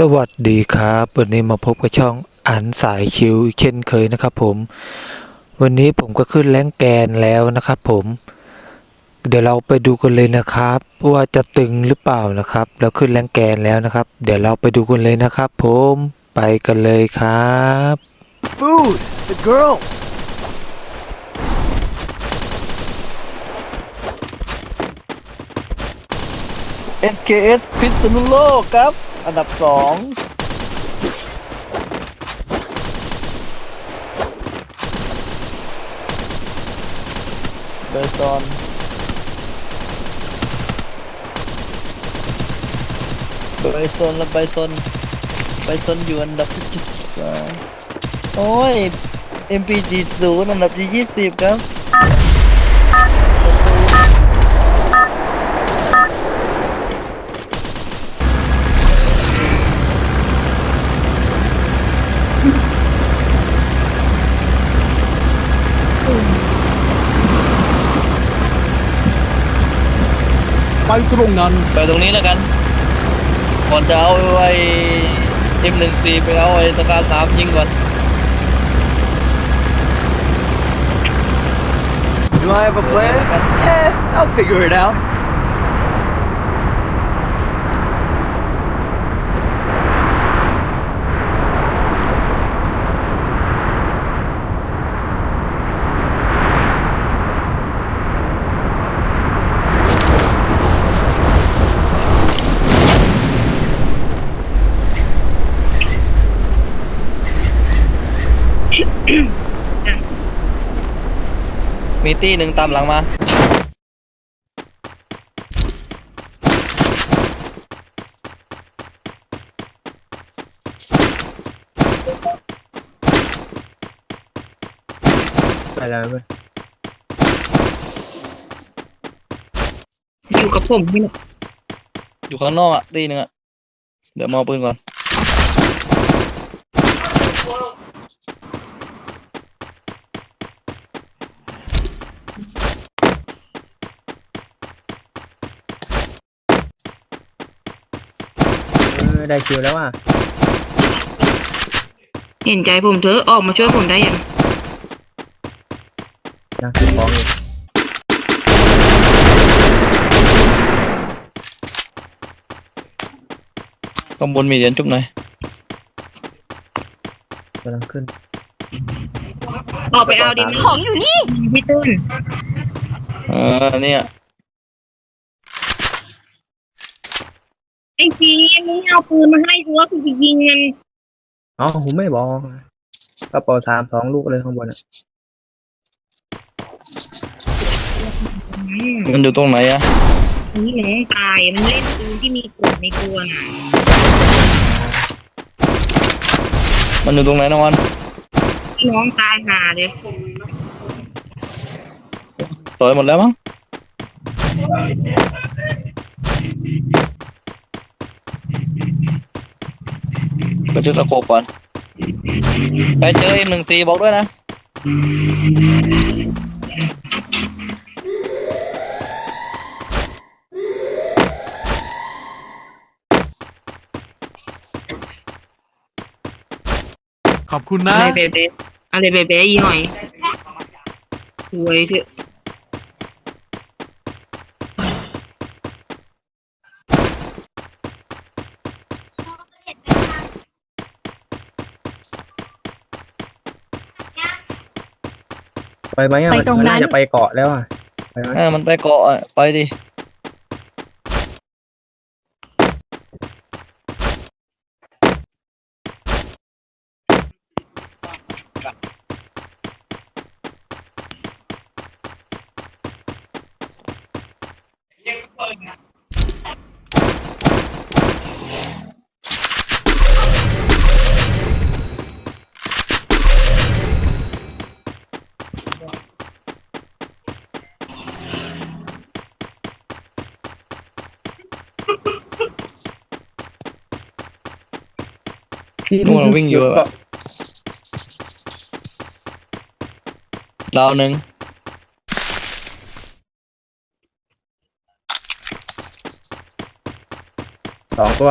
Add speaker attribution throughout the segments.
Speaker 1: สวัสดีครับวันนี้มาพบกับช่องอันสายชิวอีกเช่นเคยนะครับ ผม วันนี้ผมก็ขึ้นแรงแกนแล้วนะครับ ผม เดี๋ยวเราไปดูกันเลยนะครับ ว่าจะตึงหรือเปล่านะครับ เราขึ้นแรงแกนแล้วนะครับ เดี๋ยวเราไปดูกันเลยนะครับ ผมไปกันเลยครับ
Speaker 2: Food! The girls!
Speaker 3: SKS พิษณุโลกครับ อันดับสองเบอร์ซอนเบอร์ซอนและไบซอนไบซอนอยู่อันดับที่สิบสามโอ้ย MPG ศูนย์อันดับที่ยี่สิบครับ
Speaker 2: ตรงนั้น
Speaker 3: ไปตรงนี้แล้วกัน ก่อนจะเอาไอ้ M14 ไปเอาไอ้ตะการสามยิงก่อน
Speaker 2: Do I have a plan? Eh, I'll figure it out..
Speaker 3: ตี้หนึ่งตามหลังมา
Speaker 1: ไปแล้ว
Speaker 4: อยู่กับผมนี่แหละ
Speaker 3: อยู่ข้างนอกอะตีหนึ่งอะ เดี๋ยวมาเอาปืนก่อน
Speaker 1: ได้คิวแล้วอะ
Speaker 4: เห็นใจผมเถอะออกมาช่วยผมได้ยัง
Speaker 1: ยังถือของอยู่
Speaker 3: ข้างบนมีเหรียญจุ๊บหน่อย
Speaker 1: กำลังขึ้น
Speaker 4: ออกไปเอาดิของอยู่นี่พี่ตุ้น
Speaker 3: เออเนี่ย
Speaker 4: ไอ้จีมึงเอาปืนมาให้กูว่ากูจะยิงมัน
Speaker 1: อ๋อผมไม่บอกกระเป๋าสามสองลูกเลยข้างบนอะ
Speaker 4: อืม
Speaker 3: มันอยู่ตรงไหนอะ
Speaker 4: นี่น้องตายมันเล่นปืนที่มีกดในตัวน่ะ
Speaker 3: มันอยู่ตรงไหนน้องวัน
Speaker 4: น้องตายหาเลย
Speaker 3: ต่อยหมดแล้วมั้ง ไปจุดตะโกบก่อน ไปเจอ M14 บอกด้วยนะ
Speaker 2: ขอบคุณ
Speaker 4: อะ
Speaker 2: นะ
Speaker 4: ไรเบเบ้อะไรเบเบ้อีหน่อยหวยเถอะ
Speaker 1: ไปไหมอะ
Speaker 5: ไปตรงนั้น
Speaker 1: มัาจะไปเกาะแล้วอะไปไหม
Speaker 3: เออมันไปเกาะอะไปดิ
Speaker 1: พ
Speaker 3: วกมันวิ่งเยอะ
Speaker 1: อะ
Speaker 3: ดาวหนึ่ง
Speaker 1: สองตัว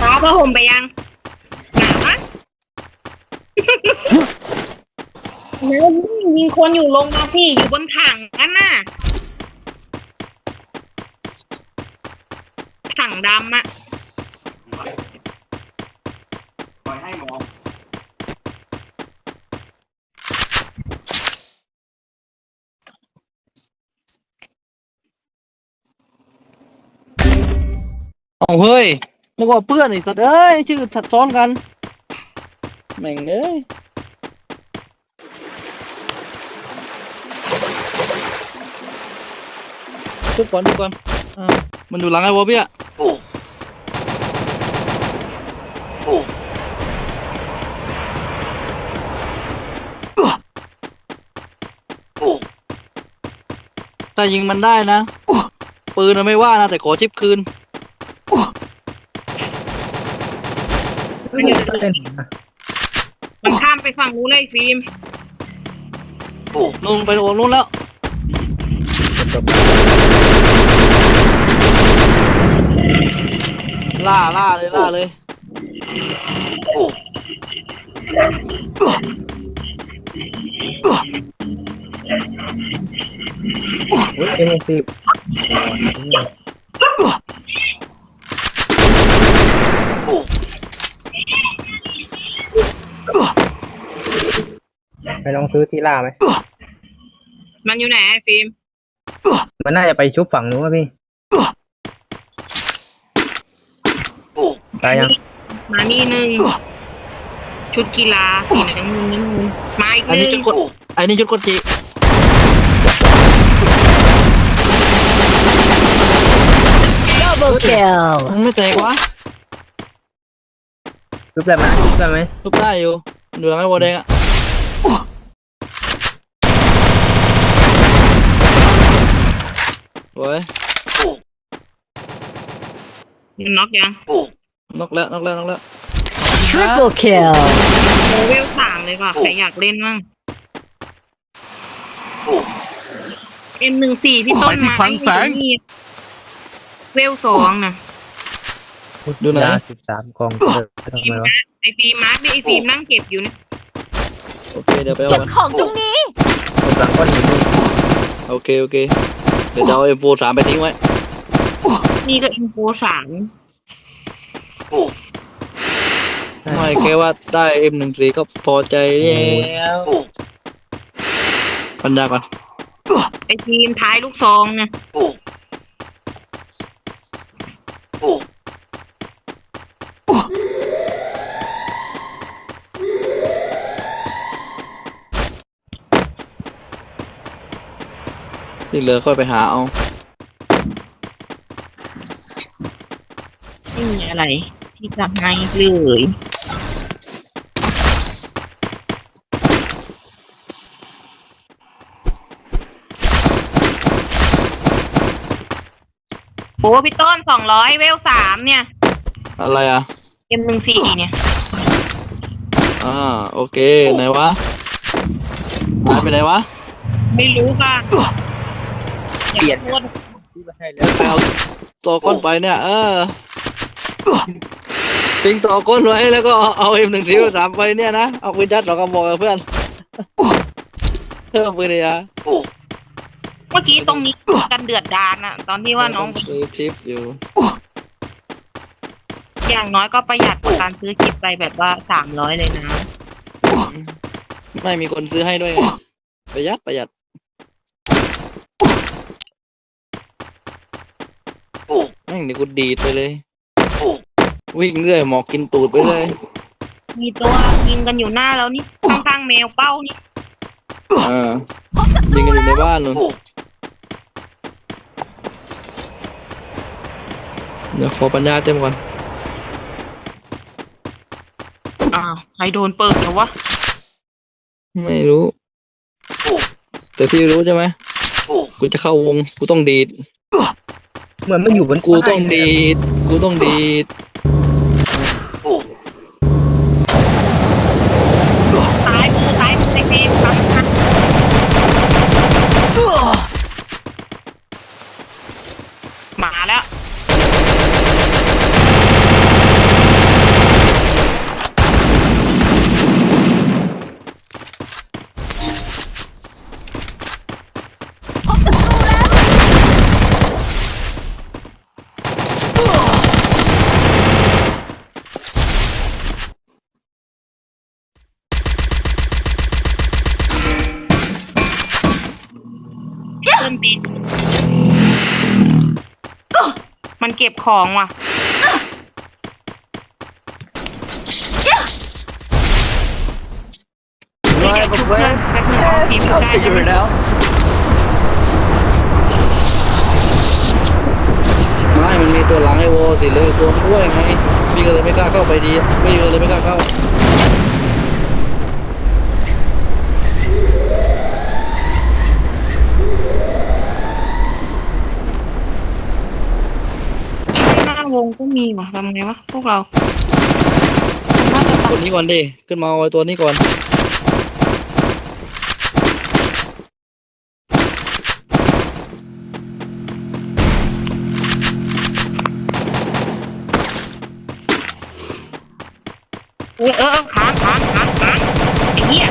Speaker 1: ขอ
Speaker 4: ผ้าห่มไปยัง แล้วมีคนอยู่ลงมาพี่อยู่บนถังนั่นน่ะ ถังดำอะ
Speaker 3: เอาเฮ้ยแล้วก็เพื่อนอีกสัตว์เอ้ย ชื่อถัดซ้อนกัน แม่งเอ้ย ทุกคนทุกคนอ่ามันอยู่หลังไอ้วอพี่อะถ้ายิงมันได้นะ ปืนน่ะไม่ว่านะ แต่ขอชิปคืน
Speaker 4: มันข้ามไปฝั่งนู้นเลยฟิล์ม
Speaker 3: ลงไปโอนนู้นแล้ว ล่าล่าเลยล่าเลย
Speaker 5: เอ็มสิบไปลองซื้อที่ล่าไหม
Speaker 4: มันอยู่ไหนไอ้ฟิล์ม
Speaker 5: มันน่าจะไปชุบฝั่งนู้นวะพี่ ตายยัง
Speaker 4: มานี่หนึ่งชุดกีฬาสีน้ำเงินน้ำเงินมาอีก
Speaker 3: อัน
Speaker 4: ห
Speaker 3: นี้
Speaker 4: นึ่ง
Speaker 3: จุดกดอันนี้จุดกดจี
Speaker 6: Double kill.
Speaker 3: มันไม่แตกวะ
Speaker 5: ชุบได้ไหมชุบได้ไหม
Speaker 3: ทุบได้อยู่ดูหลังไอ้วอแดงอะโว้ย
Speaker 4: มันน็อกยัง
Speaker 3: นกแล้วนกแล้วนกแล้ว
Speaker 6: Triple kill.
Speaker 4: โอเวลสามเลยว่ะใครอยากเล่นมั่งเอ็มหนึ่งสี่พี่ต้น
Speaker 2: ไปที่
Speaker 4: ไม้
Speaker 2: คลังแสง
Speaker 4: นี่เวลสองนะ
Speaker 3: ดูไหน
Speaker 5: ยาสิบสามกองเจอทำไมวะ
Speaker 4: ไอฟิล์มมาร์คดิไอฟิล์มนั่งเก็บอยู่เนี่ย
Speaker 3: โอเคเดี๋ยวไปเอา
Speaker 6: เก็บ
Speaker 3: มัน
Speaker 6: ของตรงนี้
Speaker 5: ตรงกลางก้อนหินนู่น
Speaker 3: โอเคโอเคเดี๋ยวจะเอาเอ็มโฟสามไปทิ้งไว้
Speaker 4: นี่ก็อินโฟสาม
Speaker 3: ไม่แค่ว่าได้เอ็มหนึ่งสี่ก็พอใจแล้วปัญญาก่อน
Speaker 4: ไอฟิล์มท้ายลูกซองเนี่ย
Speaker 3: ที่เหลือค่อยไปหาเอา
Speaker 4: ไม่มีอะไร ที่จะให้เลยโอ้พี่ต้นสองร้อยเวลสามเนี่ย
Speaker 3: อะไรอะ
Speaker 4: เอ็มหนึ่งสี่เนี่ย
Speaker 3: อ่า โอเค ไหนวะหายไปไหนวะ
Speaker 4: ไม่รู้ค่ะเปลี่ยนโทษ
Speaker 3: ไปเอาตัวก้นไปเนี่ย เออ ทิ้งตัวก้นไว้แล้วก็เอาเอ็มหนึ่งสี่สามไปเนี่ยนะ เอาปืนยัดสองกระบอกกับเพื่อนเพิ่มปืนเลยอะ
Speaker 4: เมื่อกี้ตรงนี้กันเดือดดานอะตอนที่ว่าน้อง
Speaker 3: ซื้อชิปอยู่
Speaker 4: อย่างน้อยก็ประหยัดกว่าการซื้อจิปไปแบบว่าสามร้อยเลยนะ
Speaker 3: ไม่มีคนซื้อให้ด้วยไงประหยัดประหยัดแม่งนี่กูดีดไปเลย วิ่งเรื่อยหมอกกินตูดไปเลย
Speaker 4: มีตัวยิงกันอยู่หน้าแล้วนี่ข้างๆแมวเป้านี่
Speaker 3: อ่ายิงกันอยู่ในบ้านนู่นเดี๋ยวขอปัญญาเต็มก่อน
Speaker 4: อ้าวใครโดนเปิดแล้ววะ
Speaker 3: ไม่รู้ แต่ที่รู้ใช่ไหมกูจะเข้าวงกูต้องดีด
Speaker 5: เหมือนมันอยู่บน
Speaker 3: กูต้องดีด กูต้องดีด
Speaker 4: มาแล้ว พบศัตรูแล้ว เครื่องบิน มันเก็บของว่ะ
Speaker 2: Do I have a plan?
Speaker 4: Let me
Speaker 2: Eh,
Speaker 4: help you
Speaker 2: I'll
Speaker 4: guys.
Speaker 2: figure it out.
Speaker 3: ไม่มันมีตัวหลังไอ้โวติดเลยตัวมันด้วยไง พี่ก็เลยไม่กล้าเข้าไปดี พี่ก็เลยไม่กล้าเข้า
Speaker 4: หน้า วงก็มีว่ะทำไงวะพวกเราน่าจะ
Speaker 3: ตัวนี้ก่อนดิ ขึ้นมาเอาไอ้ตัวนี้ก่อน
Speaker 4: เออเออค้างค้างค้างค้างไอ้เหี้ย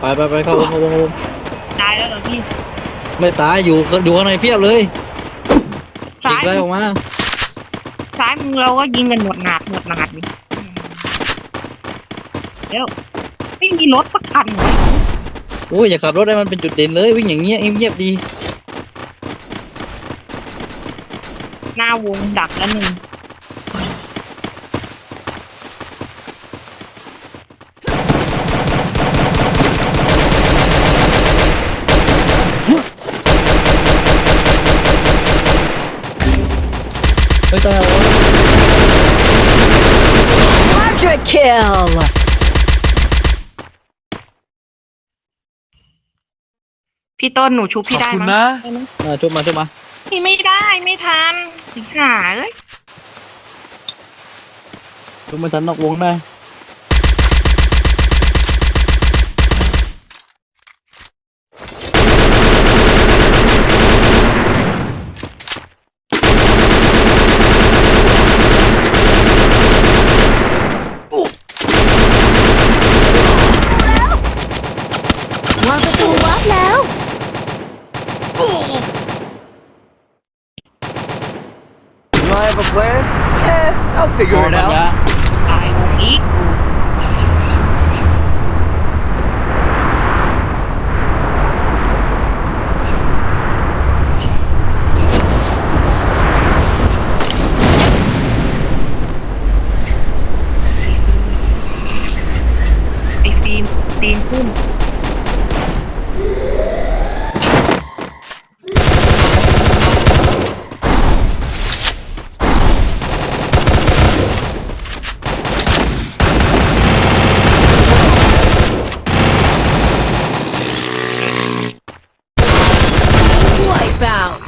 Speaker 3: ไปไปไปเข้าวงเข้าวงเข้าวง
Speaker 4: ตายแล้วเหรอพี่
Speaker 3: ไม่ตายอยู่อยู่ข้างในเพียบเลย
Speaker 4: ซ้า
Speaker 3: อีก
Speaker 4: ย
Speaker 3: ไล่ออกมา
Speaker 4: ซ้ายมึงเราก็ยิงกันหมดหนาดหมดหนาดนี่เดี๋ยวไม่มีรถสักคันเลย
Speaker 3: โอ้ยอย่าขับรถให้มันเป็นจุดเด่นเลย วิ่งอย่างเงี้ยเงียบๆดี
Speaker 4: หน้าวงดักแล้วหนึ่ง
Speaker 3: ไม่ตายหรอ
Speaker 6: Quadra kill.
Speaker 4: พี่ต้นหนูชุบพี่ได้
Speaker 2: ขอบคุณ
Speaker 4: มั้ย
Speaker 2: นะ
Speaker 4: ได้มั้ย
Speaker 3: อ่าชุบมาชุบมา
Speaker 4: พี่ไม่ได้ไม่ทันสิหาเอ้ย
Speaker 3: ชุบมาทันนอกวงได้
Speaker 6: วางประตูวับแล้ว
Speaker 2: Do I have a plan? Eh, I'll figure it out.
Speaker 4: ตายวงอีกไอ้ฟิล์มตีนขึ้น
Speaker 6: Wipeout.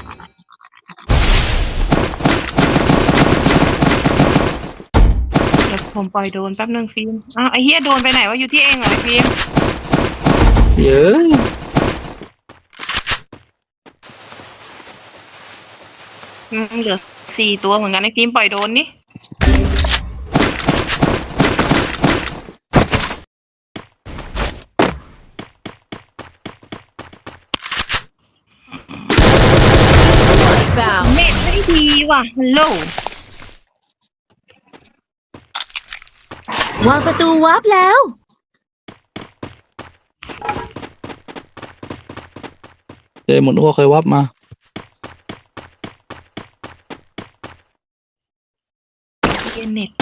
Speaker 4: เดี๋ยว ผมปล่อยโดนแป๊บนึงฟิล์มอ้าวไอ้เฮียโดนไปไหนวะอยู่ที่เองเหรอไอ้ฟิล์ม
Speaker 3: เยอะ
Speaker 4: อืมเหลือสี่ตัวเหมือนกันไอ้ฟิล์มปล่อยโดนนี่
Speaker 6: Wipeout.
Speaker 4: เน็ตไม่ดีว่ะฮัลโหล
Speaker 6: วางประตูวับแล้ว
Speaker 3: เจอหมดหัวเคยวับมา
Speaker 4: เย็นเน็ต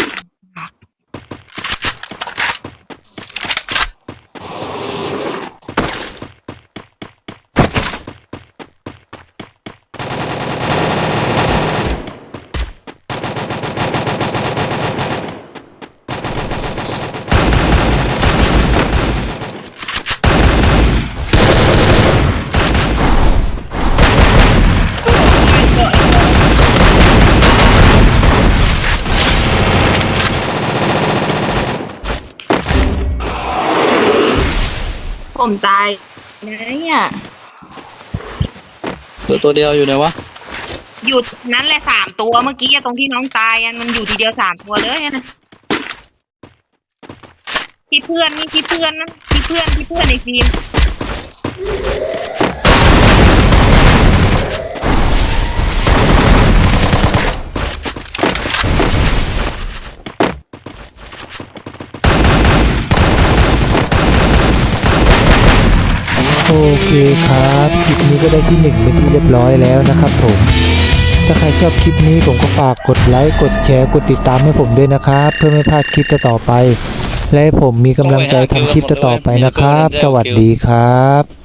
Speaker 4: ผมตายนะเนี่ย
Speaker 3: เหลือตัวเดียวอยู่ไหนวะ
Speaker 4: หยุดนั้นแหละสามตัวเมื่อกี้อะตรงที่น้องตายอะมันอยู่ทีเดียวสามตัวเลยอะนะที่เพื่อนนี่ที่เพื่อนนะที่เพื่อนที่เพื่อนในฟิล์ม
Speaker 1: โอเคครับคลิปนี้ก็ได้ที่หนึ่งเป็นที่เรียบร้อยแล้วนะครับผม ถ้าใครชอบคลิปนี้ผมก็ฝากกดไลค์กดแชร์กดติดตามให้ผมด้วยนะครับ เพื่อไม่พลาดคลิปต่อไป และให้ผมมีกำลังใจทำคลิปต่อไปนะครับ สวัสดีครับ